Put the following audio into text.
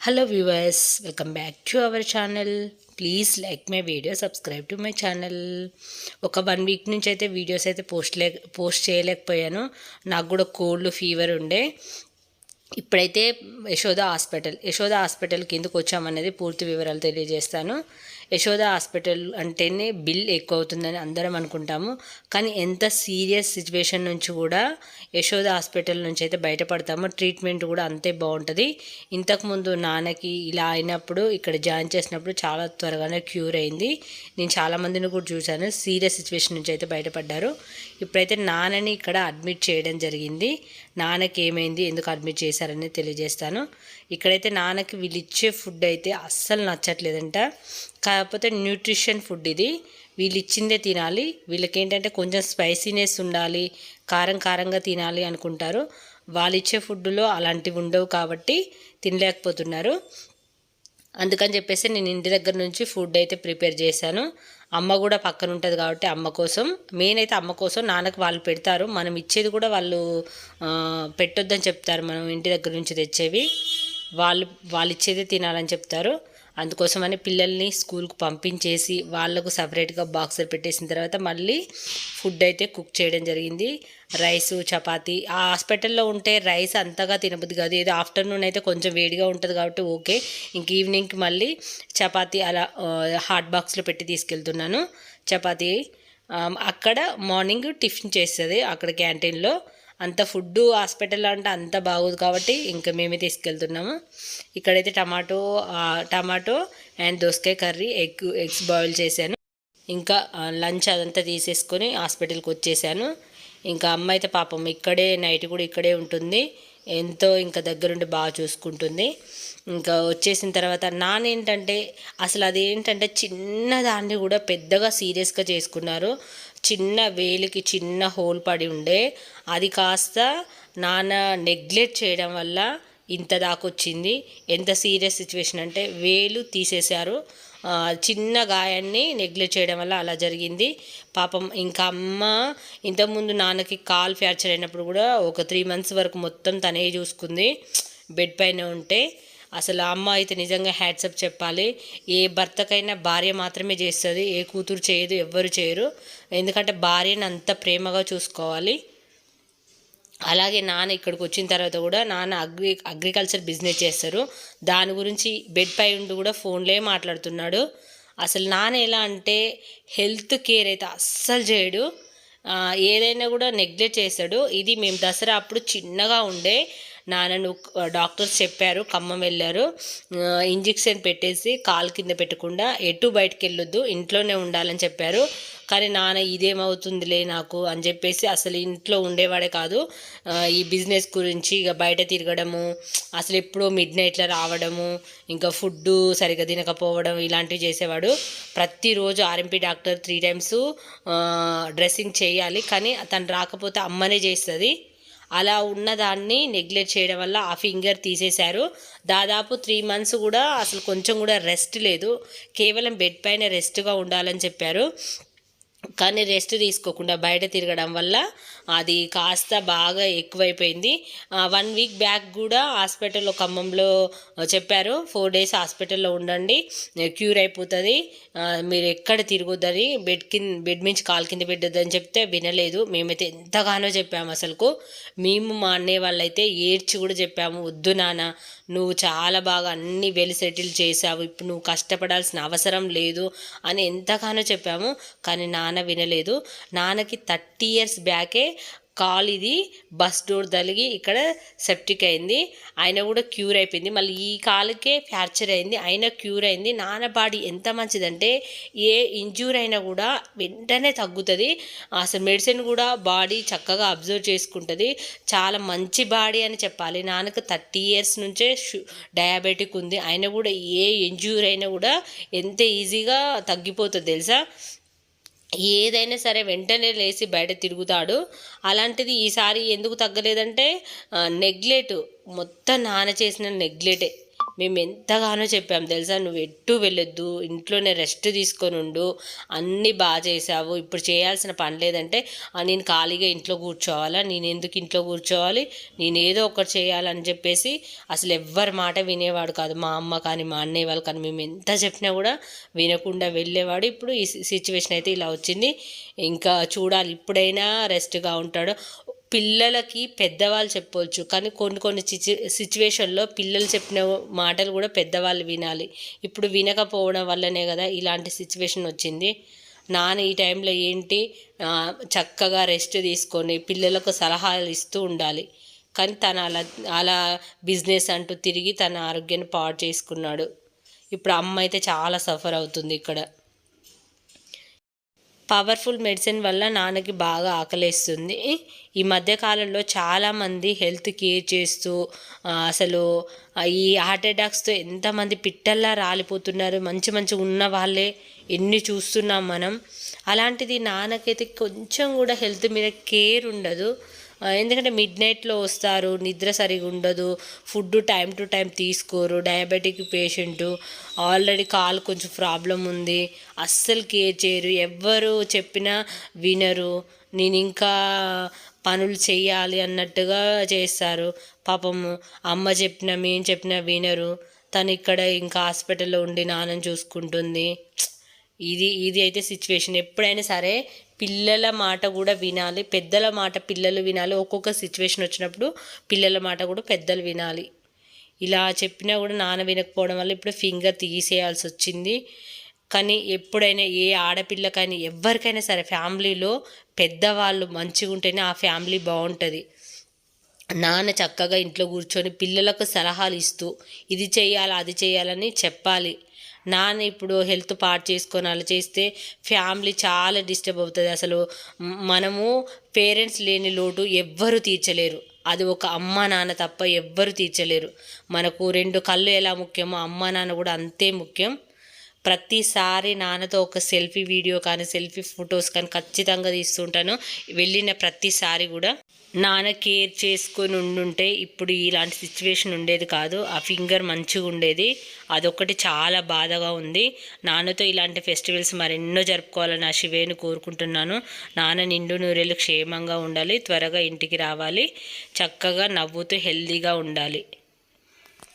Hello viewers welcome back to our channel please like my video subscribe to my channel ఒక one week నుంచి అయితే videos అయితే post లే post చేయలేకపోయాను. నాకు కూడా కోల్డ్ ఫీవర్ ఉండే. ఇప్పుడైతే యశోద హాస్పిటల్ యశోద హాస్పిటల్ కిందకు వచ్చామనేది పూర్తి వివరాలు తెలియజేస్తాను. యశోద హాస్పిటల్ అంటేనే బిల్ ఎక్కువ అవుతుందని అందరం అనుకుంటాము. కానీ ఎంత సీరియస్ సిచ్యువేషన్ నుంచి కూడా యశోద హాస్పిటల్ నుంచి అయితే బయటపడతాము. ట్రీట్మెంట్ కూడా అంతే బాగుంటుంది. ఇంతకుముందు నాన్నకి ఇలా అయినప్పుడు ఇక్కడ జాయిన్ చేసినప్పుడు చాలా త్వరగానే క్యూర్ అయింది. నేను చాలామందిని కూడా చూశాను. సీరియస్ సిచ్యువేషన్ నుంచి అయితే బయటపడ్డారు. ఇప్పుడైతే నాన్నని ఇక్కడ అడ్మిట్ చేయడం జరిగింది. నాన్నకి ఏమైంది ఎందుకు అడ్మిట్ చేశారని తెలియజేస్తాను. ఇక్కడైతే నాన్నకి వీళ్ళు ఇచ్చే ఫుడ్ అయితే అస్సలు నచ్చట్లేదంట. కాకపోతే న్యూట్రిషన్ ఫుడ్ ఇది. వీళ్ళు ఇచ్చిందే తినాలి. వీళ్ళకి ఏంటంటే కొంచెం స్పైసీనెస్ ఉండాలి. కారం కారంగా తినాలి అనుకుంటారు. వాళ్ళు ఇచ్చే ఫుడ్లో అలాంటివి ఉండవు కాబట్టి తినలేకపోతున్నారు. అందుకని చెప్పేసి నేను ఇంటి దగ్గర నుంచి ఫుడ్ అయితే ప్రిపేర్ చేశాను. అమ్మ కూడా పక్కన ఉంటుంది కాబట్టి అమ్మ కోసం. మెయిన్ అయితే అమ్మ కోసం నాన్నకు వాళ్ళు పెడతారు. మనం ఇచ్చేది కూడా వాళ్ళు పెట్టొద్దని చెప్తారు. మనం ఇంటి దగ్గర నుంచి తెచ్చేవి. వాళ్ళు వాళ్ళు ఇచ్చేదే తినాలని చెప్తారు. అందుకోసమని పిల్లల్ని స్కూల్కి పంపించేసి వాళ్ళకు సపరేట్గా బాక్సర్ పెట్టేసిన తర్వాత మళ్ళీ ఫుడ్ అయితే కుక్ చేయడం జరిగింది. రైసు చపాతి ఆ హాస్పిటల్లో ఉంటే రైస్ అంతగా తినబుద్ది కాదు. ఏదో ఆఫ్టర్నూన్ అయితే కొంచెం వేడిగా ఉంటుంది కాబట్టి ఓకే. ఇంక ఈవినింగ్కి మళ్ళీ చపాతి అలా హాట్ బాక్స్లో పెట్టి తీసుకెళ్తున్నాను. చపాతి అక్కడ మార్నింగ్ టిఫిన్ చేస్తుంది అక్కడ క్యాంటీన్లో. అంత ఫుడ్ హాస్పిటల్ అంటే అంత బాగోదు కాబట్టి ఇంకా మేమే తీసుకెళ్తున్నాము. ఇక్కడైతే టమాటో టమాటో అండ్ దోసకాయ కర్రీ ఎగ్ ఎగ్స్ బాయిల్ చేశాను. ఇంకా లంచ్ అదంతా తీసేసుకొని హాస్పిటల్కి వచ్చేసాను. ఇంకా అమ్మ అయితే పాపం ఇక్కడే నైట్ కూడా ఇక్కడే ఉంటుంది. ఎంతో ఇంకా దగ్గరుండి బాగా చూసుకుంటుంది. ఇంకా వచ్చేసిన తర్వాత నానేంటంటే అసలు అదేంటంటే చిన్న దాన్ని కూడా పెద్దగా సీరియస్గా చేసుకున్నారు. చిన్న వేలికి చిన్న హోల్ పడి ఉండే. అది కాస్త నాన్న నెగ్లెక్ట్ చేయడం వల్ల ఇంత దాకొచ్చింది ఎంత సీరియస్ సిచ్యువేషన్ అంటే వేలు తీసేశారు. చిన్న గాయాన్ని నెగ్లెక్ట్ చేయడం వల్ల అలా జరిగింది. పాపం ఇంకా అమ్మ ఇంతకుముందు నాన్నకి కాల్ ఫ్రాక్చర్ అయినప్పుడు కూడా ఒక త్రీ మంత్స్ వరకు మొత్తం తనే చూసుకుంది. బెడ్ పైన ఉంటే అసలు అమ్మ అయితే నిజంగా హ్యాట్సప్ చెప్పాలి. ఏ భర్తకైనా భార్య మాత్రమే చేస్తుంది ఏ కూతురు చేయదు ఎవ్వరు చేయరు. ఎందుకంటే భార్యను అంత ప్రేమగా చూసుకోవాలి. అలాగే నాన్న ఇక్కడికి వచ్చిన తర్వాత కూడా నాన్న అగ్రి అగ్రికల్చర్ బిజినెస్ చేస్తారు. దాని గురించి బెడ్ పై ఉండి కూడా ఫోన్లే మాట్లాడుతున్నాడు. అసలు నాన్న ఎలా అంటే హెల్త్ కేర్ అయితే అస్సలు చేయడు. ఏదైనా కూడా నెగ్లెక్ట్ చేస్తాడు. ఇది మేము దసరా అప్పుడు చిన్నగా ఉండే నాన్నను డాక్టర్స్ చెప్పారు ఖమ్మం వెళ్ళారు. ఇంజెక్షన్ పెట్టేసి కాలు కింద పెట్టకుండా ఎటు బయటకు వెళ్ళొద్దు ఇంట్లోనే ఉండాలని చెప్పారు. కానీ నాన్న ఇదేమవుతుందిలే నాకు అని చెప్పేసి అసలు ఇంట్లో ఉండేవాడే కాదు. ఈ బిజినెస్ గురించి ఇక బయట తిరగడము అసలు ఎప్పుడో మిడ్ నైట్లో రావడము ఇంకా ఫుడ్ సరిగ్గా తినకపోవడం ఇలాంటివి చేసేవాడు. ప్రతిరోజు RMP doctor three times dressing చేయాలి. కానీ తను రాకపోతే అమ్మనే చేస్తుంది. అలా ఉన్నదాన్ని నెగ్లెక్ట్ చేయడం వల్ల ఆ ఫింగర్ తీసేశారు. దాదాపు త్రీ మంత్స్ కూడా అసలు కొంచెం కూడా రెస్ట్ లేదు. కేవలం బెడ్ పైన రెస్ట్గా ఉండాలని చెప్పారు. కానీ రెస్ట్ తీసుకోకుండా బయట తిరగడం వల్ల అది కాస్త బాగా ఎక్కువైపోయింది. వన్ వీక్ బ్యాక్ కూడా హాస్పిటల్లో ఖమ్మంలో చెప్పారు ఫోర్ డేస్ హాస్పిటల్లో ఉండండి క్యూర్ అయిపోతుంది. మీరు ఎక్కడ తిరగొద్దని బెడ్ కింద బెడ్ మించి కాలు కింద పెట్టొద్దని చెప్తే వినలేదు. మేమైతే ఎంతగానో చెప్పాము అసలుకు. మేము మా అన్నయ్య వాళ్ళైతే ఏడ్చి కూడా చెప్పాము వద్దు నాన్న నువ్వు చాలా బాగా అన్ని వెల్ సెటిల్ చేసావు ఇప్పుడు నువ్వు కష్టపడాల్సిన అవసరం లేదు అని ఎంతగానో చెప్పాము. కానీ నాన్న వినలేదు. నాన్నకి థర్టీ ఇయర్స్ బ్యాకే కాలు ఇది బస్ డోర్ తలిగి ఇక్కడ సెప్టిక్ అయింది. ఆయన కూడా క్యూర్ అయిపోయింది. మళ్ళీ ఈ కాలుకే ఫ్రాక్చర్ అయింది. ఆయన క్యూర్ అయింది. నాన్న బాడీ ఎంత మంచిదంటే ఏ ఇంజూర్ అయినా కూడా వెంటనే తగ్గుతుంది. అసలు మెడిసిన్ కూడా బాడీ చక్కగా అబ్జర్వ్ చేసుకుంటుంది. చాలా మంచి బాడీ అని చెప్పాలి. నాన్నకు థర్టీ ఇయర్స్ నుంచే డయాబెటిక్ ఉంది. ఆయన కూడా ఏ ఇంజూర్ అయినా కూడా ఎంత ఈజీగా తగ్గిపోతుంది తెలుసా? ఏదైనా సరే వెంటనే లేచి బయట తిరుగుతాడు. అలాంటిది ఈసారి ఎందుకు తగ్గలేదంటే నెగ్లెట్ మొత్తం నాన్న చేసిన నెగ్లెటే మేము ఎంతగానో చెప్పాము తెలుసా? నువ్వు ఎటు వెళ్ళొద్దు ఇంట్లోనే రెస్ట్ తీసుకొని ఉండు అన్నీ బాగా చేసావు. ఇప్పుడు చేయాల్సిన పని లేదంటే నేను ఖాళీగా ఇంట్లో కూర్చోవాలా? నేను ఎందుకు ఇంట్లో కూర్చోవాలి? నేను ఏదో ఒకటి చేయాలని చెప్పేసి అసలు ఎవ్వరి మాట వినేవాడు కాదు. మా అమ్మ కానీ మా అన్నయ్య వాళ్ళు కానీ మేము ఎంత చెప్పినా కూడా వినకుండా వెళ్ళేవాడు. ఇప్పుడు ఈ సిచ్యువేషన్ అయితే ఇలా వచ్చింది. ఇంకా చూడాలి. ఇప్పుడైనా రెస్ట్గా ఉంటాడు. పిల్లలకి పెద్దవాళ్ళు చెప్పవచ్చు కానీ కొన్ని కొన్ని సిచ్యు సిచ్యువేషన్లో పిల్లలు చెప్పిన మాటలు కూడా పెద్దవాళ్ళు వినాలి. ఇప్పుడు వినకపోవడం వల్లనే కదా ఇలాంటి సిచ్యువేషన్ వచ్చింది. నాన్న ఈ టైంలో ఏంటి? చక్కగా రెస్ట్ తీసుకొని పిల్లలకు సలహాలు ఇస్తూ ఉండాలి. కానీ తను అలా అలా బిజినెస్ అంటూ తిరిగి తన ఆరోగ్యాన్ని పాడు చేసుకున్నాడు. ఇప్పుడు అమ్మ అయితే చాలా సఫర్ అవుతుంది ఇక్కడ. పవర్ఫుల్ మెడిసిన్ వల్ల నాన్నకి బాగా ఆకలేస్తుంది. ఈ మధ్యకాలంలో చాలామంది హెల్త్ కేర్ చేస్తూ అసలు ఈ హార్ట్ అటాక్స్తో ఎంతమంది పిట్టల్లా రాలిపోతున్నారు. మంచి మంచి ఉన్న వాళ్ళే ఎన్ని చూస్తున్నాం మనం. అలాంటిది నాన్నకైతే కొంచెం కూడా హెల్త్ మీద కేర్ ఉండదు. ఎందుకంటే మిడ్ నైట్లో వస్తారు నిద్ర సరిగా ఉండదు ఫుడ్ టైం టు టైం తీసుకోరు డయాబెటిక్ పేషెంటు ఆల్రెడీ కాలు కొంచెం ప్రాబ్లం ఉంది అస్సలు కేర్ చేయరు ఎవ్వరు చెప్పినా వినరు నేను ఇంకా పనులు చేయాలి అన్నట్టుగా చేస్తారు. పాపము అమ్మ చెప్పినా మేము చెప్పినా వినరు తను ఇక్కడ ఇంకా హాస్పిటల్లో ఉండి నాన్నని చూసుకుంటుంది. ఇది ఇది అయితే సిచ్యువేషన్ ఎప్పుడైనా సరే పిల్లల మాట కూడా వినాలి. పెద్దల మాట పిల్లలు వినాలి. ఒక్కొక్క సిచ్యువేషన్ వచ్చినప్పుడు పిల్లల మాట కూడా పెద్దలు వినాలి. ఇలా చెప్పినా కూడా నాన్న వినకపోవడం వల్ల ఇప్పుడు ఫింగర్ తీసేయాల్సి వచ్చింది. కానీ ఎప్పుడైనా ఏ ఆడపిల్లకైనా ఎవరికైనా సరే ఫ్యామిలీలో పెద్దవాళ్ళు మంచిగా ఉంటేనే ఆ ఫ్యామిలీ బాగుంటుంది. నాన్న చక్కగా ఇంట్లో కూర్చొని పిల్లలకు సలహాలు ఇస్తూ ఇది చేయాలి అది చేయాలని చెప్పాలి. నాన్న ఇప్పుడు హెల్త్ పాడు చేసుకొని అలా చేస్తే ఫ్యామిలీ చాలా డిస్టర్బ్ అవుతుంది. అసలు మనము పేరెంట్స్ లేని లోటు ఎవ్వరూ తీర్చలేరు. అది ఒక అమ్మ నాన్న తప్ప ఎవ్వరు తీర్చలేరు. మనకు రెండు కళ్ళు ఎలా ముఖ్యమో అమ్మ నాన్న కూడా అంతే ముఖ్యం. ప్రతిసారి నాన్నతో ఒక సెల్ఫీ వీడియో కానీ సెల్ఫీ ఫొటోస్ కానీ ఖచ్చితంగా తీస్తుంటాను. వెళ్ళిన ప్రతిసారి కూడా. నాన్న కేర్ చేసుకొని ఉండుంటే ఇప్పుడు ఇలాంటి సిచ్యువేషన్ ఉండేది కాదు. ఆ ఫింగర్ మంచిగా ఉండేది. అదొకటి చాలా బాధగా ఉంది. నాన్నతో ఇలాంటి ఫెస్టివల్స్ మరెన్నో జరుపుకోవాలని ఆ శివేని కోరుకుంటున్నాను. నాన్న నిండు నూరేళ్ళు క్షేమంగా ఉండాలి. త్వరగా ఇంటికి రావాలి. చక్కగా నవ్వుతూ హెల్దీగా ఉండాలి.